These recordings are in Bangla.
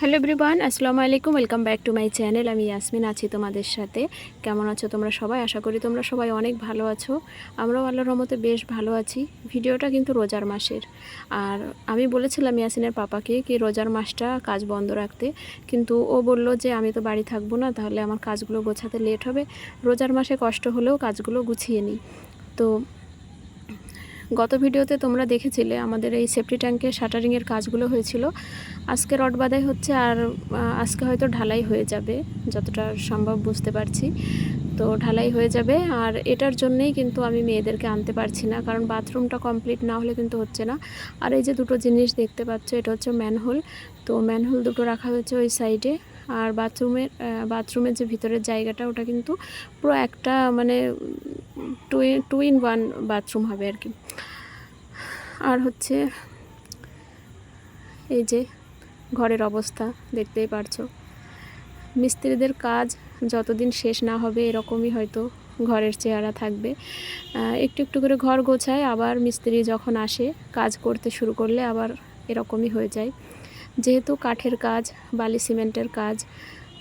হ্যালো এভরিওয়ান, আসসালামু আলাইকুম, welcome back to my channel. আমি ইয়াসমিন আছি তোমাদের সাথে। কেমন আছো তোমরা সবাই? আশা করি তোমরা সবাই অনেক ভালো আছো। আমরাও আল্লাহর রহমতে বেশ ভালো আছি। ভিডিওটা কিন্তু রোজার মাসের। আর আমি বলেছিলাম ইয়াসিনের পাপাকে কি রোজার মাসটা কাজ বন্ধ রাখতে। কিন্তু ও বলল যে, আমি তো বাড়ি থাকব না, তাহলে আমার কাজগুলো গোছাতে লেট হবে। রোজার মাসে কষ্ট হলেও কাজগুলো গুছিয়ে নিই। তো গত ভিডিওতে তোমরা দেখেছিলে আমাদের এই সেফটি ট্যাঙ্কের শাটারিংয়ের কাজগুলো হয়েছিল। আজকে রড বাঁধাই হচ্ছে আর আজকে হয়তো ঢালাই হয়ে যাবে, যতটা সম্ভব বুঝতে পারছি। তো ঢালাই হয়ে যাবে আর এটার জন্যেই কিন্তু আমি মেয়েদেরকে আনতে পারছি না, কারণ বাথরুমটা কমপ্লিট না হলে কিন্তু হচ্ছে না। আর এই যে দুটো জিনিস দেখতে পাচ্ছ, এটা হচ্ছে ম্যানহোল তো ম্যানহোল দুটো রাখা হয়েছে ওই সাইডে আর বাথরুমের বাথরুমের যে ভিতরের জায়গাটা, ওটা কিন্তু পুরো একটা মানে two two in one bathroom হবে আর কি। আর হচ্ছে এই যে ঘরের অবস্থা, দেখতেই পারছ। মিস্ত্রিদের কাজ যতদিন শেষ না হবে, এরকমই হয়তো ঘরের চেহারা থাকবে। একটু একটু করে ঘর গোছায়, আবার মিস্ত্রি যখন আসে, কাজ করতে শুরু করলে আবার এরকমই হয়ে যায়। যেহেতু কাঠের কাজ, বালি, সিমেন্টের কাজ,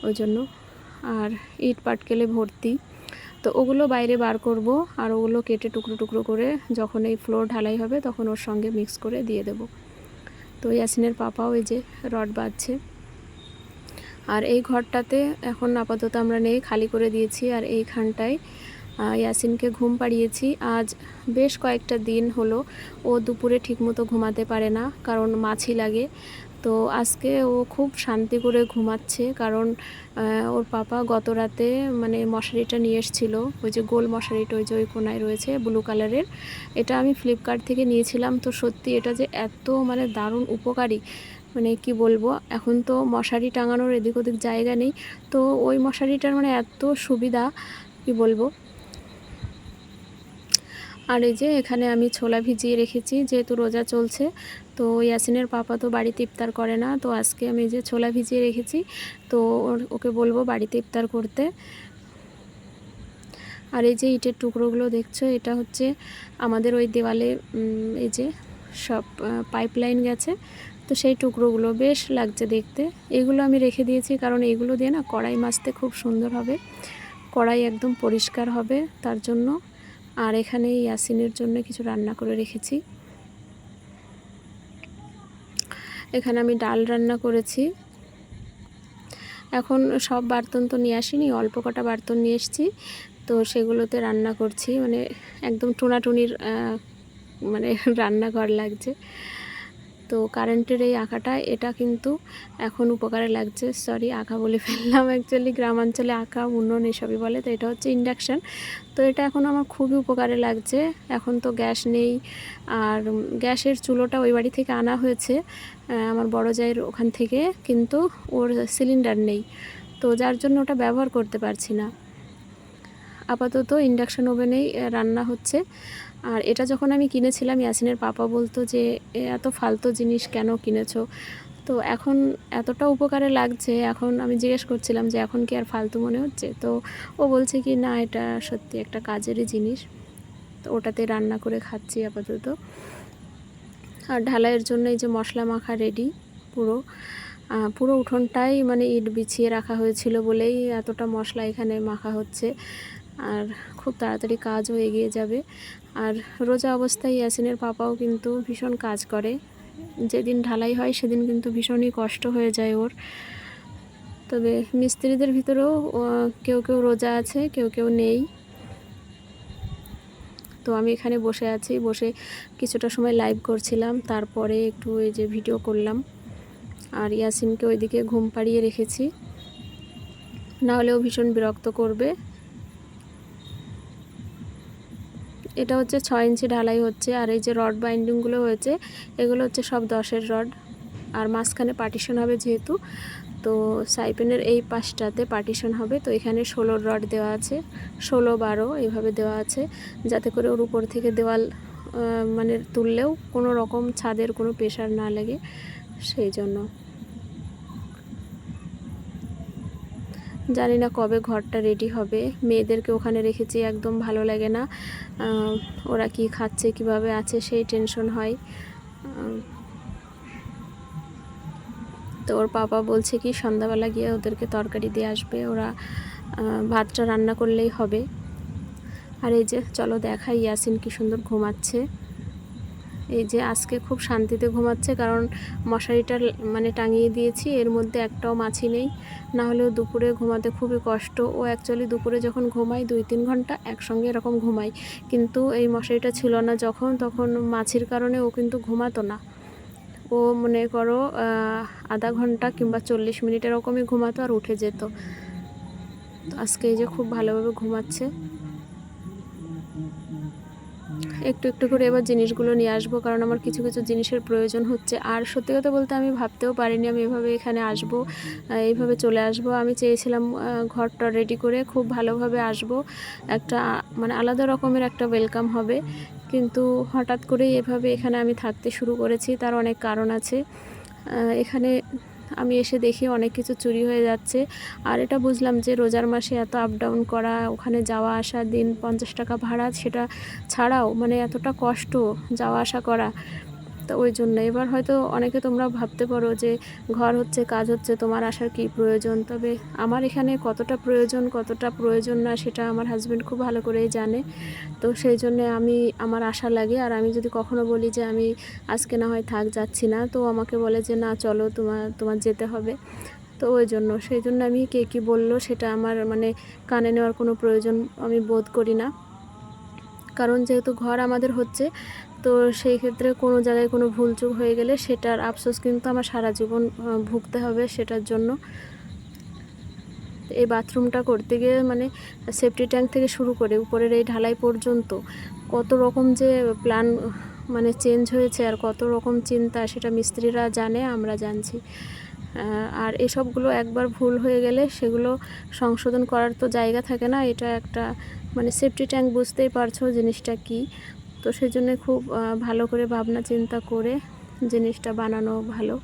ওই জন্য। আর ইট পাটকেলে ভর্তি। তো ওগুলো বাইরে বার করব আর ওগুলো কেটে টুকরো টুকরো করে যখন এই ফ্লোর ঢালাই হবে তখন ওর সঙ্গে মিক্স করে দিয়ে দেব। তো ইয়াসিনের পাপাও এই যে রড বাঁধছে। আর এই ঘরটাতে এখন আপাতত আমরা নেই, খালি করে দিয়েছি আর এইখানটায় ইয়াসিনকে ঘুম পাড়িয়েছি। আজ বেশ কয়েকটা দিন হলো ও দুপুরে ঠিকমতো ঘুমাতে পারে না কারণ মাছি লাগে। তো আজকে ও খুব শান্তি করে ঘুমাচ্ছে, কারণ ওর পাপা গত রাতে মানে মশারিটা নিয়ে এসেছিল, ওই যে গোল মশারিটা, ওই যে ওই কোনায় রয়েছে ব্লু কালারের এটা আমি ফ্লিপকার্ট থেকে নিয়েছিলাম, তো সত্যি এটা যে এত মানে দারুণ উপকারী মানে কি বলব, এখন তো মশারি টাঙানোর এদিক ওদিক জায়গা নেই, তো ওই মশারিটার মানে এত সুবিধা, কি বলব আর এই যে এখানে আমি ছোলা ভিজিয়ে রেখেছি, যেহেতু রোজা চলছে, তো ইয়াসিনের পাপা তো বাড়িতে ইফতার করে না, তো আজকে আমি যে ছোলা ভিজিয়ে রেখেছি, তো ওকে বলব বাড়িতে ইফতার করতে। আর এই যে ইটের টুকরোগুলো দেখছ, এটা হচ্ছে আমাদের ওই দেওয়ালে এই যে সব পাইপ লাইন গেছে, তো সেই টুকরোগুলো বেশ লাগছে দেখতে। এগুলো আমি রেখে দিয়েছি, কারণ এগুলো দিয়ে না কড়াই মাজতে খুব সুন্দর হবে, কড়াই একদম পরিষ্কার হবে তার জন্য। আর এখানে ইয়াসিনের জন্য কিছু রান্না করে রেখেছি। এখানে আমি ডাল রান্না করেছি। এখন সব বার্তন তো নিয়ে আসিনি, অল্প কটা বার্তন নিয়ে এসেছি। তো সেগুলোতে রান্না করছি মানে একদম টুনাটুনির মানে রান্নাঘর লাগছে। তো কারেন্টের এই আঁকাটা, এটা কিন্তু এখন উপকারে লাগছে। সরি আঁকা বলে ফেললাম অ্যাকচুয়ালি গ্রামাঞ্চলে আঁকা, উন্নয়ন এসবই বলে, তো এটা হচ্ছে ইন্ডাকশান তো এটা এখন আমার খুবই উপকারে লাগছে। এখন তো গ্যাস নেই। আর গ্যাসের চুলোটা ওই বাড়ি থেকে আনা হয়েছে আমার বড় জায়ের ওখান থেকে, কিন্তু ওর সিলিন্ডার নেই। তো যার জন্য ওটা ব্যবহার করতে পারছি না। আপাতত ইন্ডাকশান ওভেনেই রান্না হচ্ছে। আর এটা যখন আমি কিনেছিলাম, ইয়াসিনের পাপা বলতো যে, "এ, এত ফালতু জিনিস কেন কিনেছো? তো এখন এতটা উপকারে লাগছে, এখন আমি জিজ্ঞেস করছিলাম যে, এখন কি আর ফালতু মনে হচ্ছে? তো ও বলছে কি, না, এটা সত্যি একটা কাজেরই জিনিস। তো ওটাতে রান্না করে খাচ্ছি আপাতত। আর ঢালাইয়ের জন্য এই যে মশলা মাখা রেডি পুরো। পুরো উঠোনটাই মানে ইট বিছিয়ে রাখা হয়েছিল বলেই এতটা মশলা এখানে মাখা হচ্ছে। আর খুব তাড়াতাড়ি কাজও এগিয়ে যাবে। আর রোজা অবস্থায় ইয়াসিনের পাপাও কিন্তু ভীষণ কাজ করে। যেদিন ঢালাই হয় সেদিন কিন্তু ভীষণই কষ্ট হয়ে যায় ওর। তবে মিস্ত্রিদের ভিতরেও কেউ কেউ রোজা আছে, কেউ কেউ নেই। তো আমি এখানে বসে আছি, বসে কিছুটা সময় লাইভ করছিলাম, তারপরে একটু এই যে ভিডিও করলাম। আর ইয়াসিনকে ওইদিকে ঘুম পাড়িয়ে রেখেছি। না হলেও ভীষণ বিরক্ত করবে। এটা হচ্ছে ছয় ইঞ্চি ঢালাই হচ্ছে, আর এই যে রড বাইন্ডিংগুলো হয়েছে, এগুলো হচ্ছে সব দশের রড, আর মাঝখানে পার্টিশন হবে যেহেতু, তো সাইপেনের এই পাশটাতে পার্টিশন হবে, তো এখানে ষোলোর রড দেওয়া আছে, ষোলো বারো এইভাবে দেওয়া আছে, যাতে করে ওর উপর থেকে দেওয়াল মানে তুললেও কোনো রকম ছাদের কোনো প্রেশার না লাগে, সেই জন্য। জানি না কবে ঘরটা রেডি হবে। মেয়েদেরকে ওখানে রেখেছি, একদম ভালো লাগে না। ওরা কি খাচ্ছে, কীভাবে আছে, সেই টেনশন হয়। তো ওর পাপা বলছে কি, সন্ধ্যাবেলা গিয়ে ওদেরকে তরকারি দিয়ে আসবে। ওরা ভাতটা রান্না করলেই হবে। আর এই যে, চলো দেখাই, ইয়াসিন কি সুন্দর ঘুমাচ্ছে। এই যে আজকে খুব শান্তিতে ঘুমাচ্ছে, কারণ মশারিটা মানে টাঙিয়ে দিয়েছি, এর মধ্যে একটাও মাছি নেই। না হলেও দুপুরে ঘুমাতে খুবই কষ্ট। ও অ্যাকচুয়ালি দুপুরে যখন ঘুমাই, দুই তিন ঘণ্টা একসঙ্গে এরকম ঘুমাই। কিন্তু এই মশারিটা ছিল না যখন, তখন মাছির কারণে ও কিন্তু ঘুমাতো না। ও মনে করো আধা ঘণ্টা কিংবা চল্লিশ মিনিট এরকমই ঘুমাতো আর উঠে যেত। আজকে এই যে খুব ভালোভাবে ঘুমাচ্ছে। একটু একটু করে এবার জিনিসগুলো নিয়ে আসব, কারণ আমার কিছু কিছু জিনিসের প্রয়োজন হচ্ছে। আর সত্যি কথা বলতে আমি ভাবতেও পারিনি আমি এভাবে এখানে আসব এইভাবে চলে আসব। আমি চেয়েছিলাম ঘরটা রেডি করে খুব ভালোভাবে আসব। একটা মানে আলাদা রকমের একটা ওয়েলকাম হবে। কিন্তু হঠাৎ করেই এভাবে এখানে আমি থাকতে শুরু করেছি, তার অনেক কারণ আছে। এখানে আমি এসে দেখি অনেক কিছু চুরি হয়ে যাচ্ছে। আর এটা বুঝলাম যে রোজার মাসে এত আপ ডাউন করা, ওখানে যাওয়া আসা, দিন পঞ্চাশ টাকা ভাড়া, সেটা ছাড়াও মানে এতটা কষ্ট যাওয়া আসা করা। তো ওই জন্য। এবার হয়তো অনেকে তোমরা ভাবতে পারো যে ঘর হচ্ছে, কাজ হচ্ছে, তোমার আসার কি প্রয়োজন? তবে আমার এখানে কতটা প্রয়োজন কতটা প্রয়োজন না সেটা আমার হাজব্যান্ড খুব ভালো করেই জানে। তো সেই জন্য আমি, আমার আশা লাগে। আর আমি যদি কখনো বলি যে আমি আজকে না হয় থাক, যাচ্ছি না, তো আমাকে বলে যে না, চলো তোমার তোমার যেতে হবে। তো ওই জন্য, সেই জন্য আমি কে কী বলল সেটা আমার মানে কানে নেওয়ার কোনো প্রয়োজন আমি বোধ করি না। কারণ যেহেতু ঘর আমাদের হচ্ছে তো সেই ক্ষেত্রে কোনো জায়গায় কোনো ভুলচুক হয়ে গেলে সেটার আফসোস কিন্তু আমার সারা জীবন ভুগতে হবে সেটার জন্য। এই বাথরুমটা করতে গিয়ে মানে সেফটি ট্যাঙ্ক থেকে শুরু করে উপরের এই ঢালাই পর্যন্ত কত রকম যে প্ল্যান মানে চেঞ্জ হয়েছে আর কত রকম চিন্তা সেটা মিস্ত্রিরা জানে, আমরা জানছি। আর এসবগুলো একবার ভুল হয়ে গেলে সেগুলো সংশোধন করার তো জায়গা থাকে না, এটা একটা মানে সেফটি ট্যাঙ্ক বুঝতেই পারছ জিনিসটা কি। তো সেই জন্যে খুব ভালো করে ভাবনা চিন্তা করে জিনিসটা বানানো ভালো।